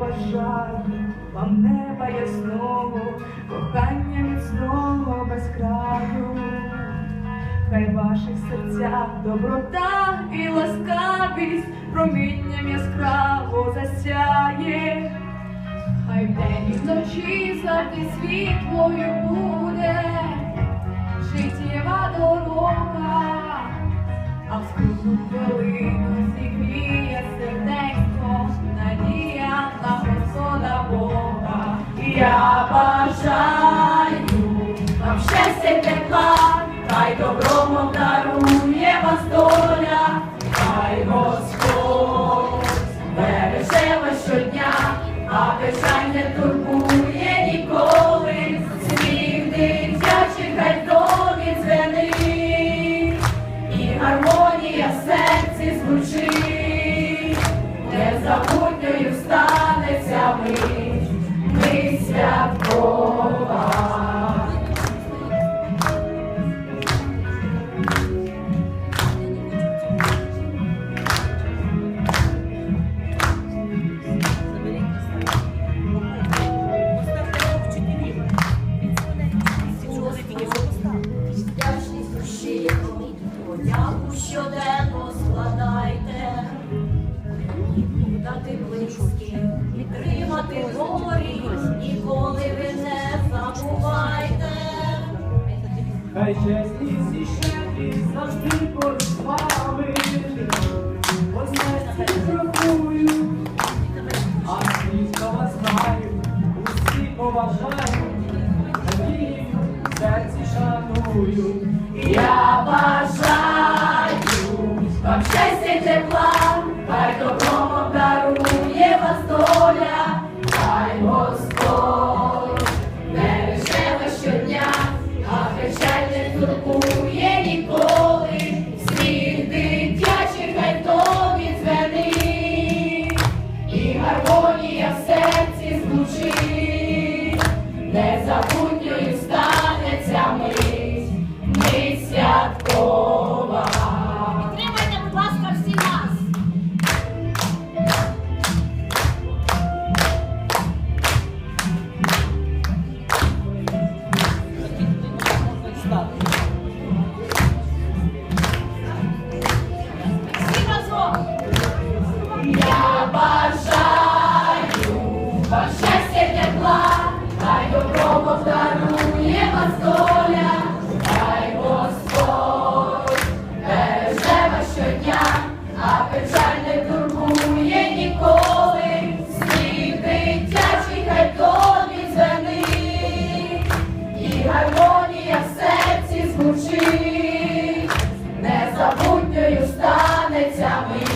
бажаю вам неба ясного, кохання міцного без краю. Хай в ваших серцях доброта і ласкавість промінням яскраво засяє. Хай вдень і вночі завжди світлою буде життєва дорога, а в скрутну Я бажаю вам щастя й тепла, хай добром обдарує вас доля, хай Господь береже вас щодня, а печаль не турбує ніколи, сміх дитячих хай домі дзвенить, і гармонія Хай чесність і щедрість завжди поруч з вами. Одне крокую, а світло вас знаю, усі поважаю, надію, серці шаную. Я бажаю вам щастя гармонія в серці звучить, незабутньою станеться свят